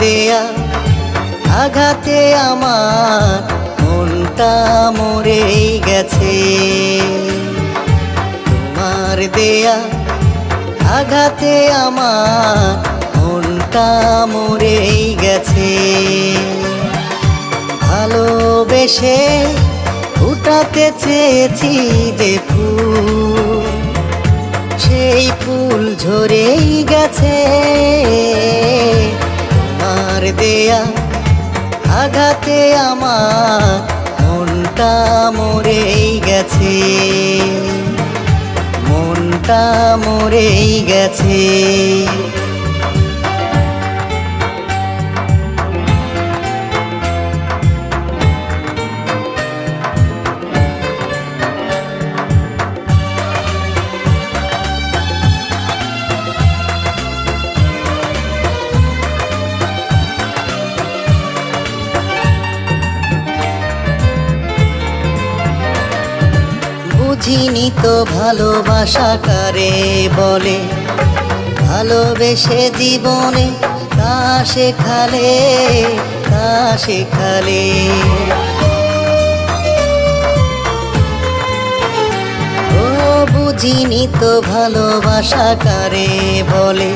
দেয়া আঘাতে আমার মনটা মরেই গেছে। তোমার দেয়া আঘাতে আমার মনটা মরেই গেছে। ভালোবেসে ফুটাতে চেয়েছি যে ফুল, সেই ফুল ঝরেই গেছে। আঘাতে আমার মনটা মরেই গেছে। মনটা মরেই গেছে। বুঝিনি তো ভালোবাসা কারে বলে, ভালোবেসে জীবনে তা শেখালে তা শেখালে। ও বুঝিনি তো ভালোবাসা কারে বলে,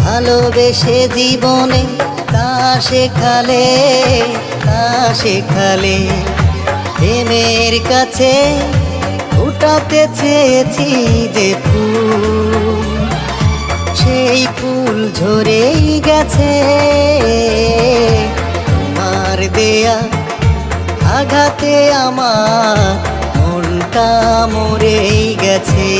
ভালোবেসে জীবনে তা শেখালে তা শেখালে। প্রেমের কাছে ফুটাতে চেয়েছি যে ফুল, সেই ফুল ঝরেই গেছে। তোমার দেয়া আঘাতে আমার মনটা মরেই গেছে।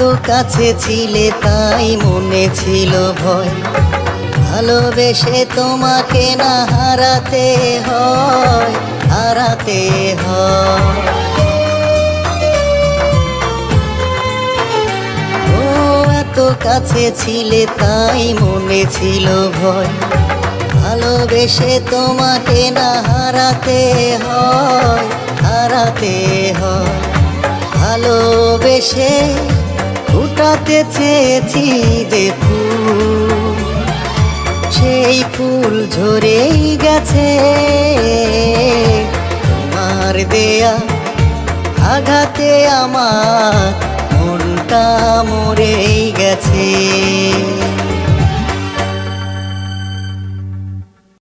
এত কাছে ছিলে, তাই মনে ছিল ভয়। ভালোবেসে তোমাকে না হারাতে হয় হারাতে হয়। ও, এত কাছে ছিলে, তাই মনে ছিল ভয়। ভালোবেসে তোমাকে না হারাতে হয় হারাতে হয়। ভালোবেসে ফুটাতে চেয়েছি যে ফুল, সেই ফুল ঝরেই গেছে। তোমার দেয়া আঘাতে আমার মনটা মরেই গেছে।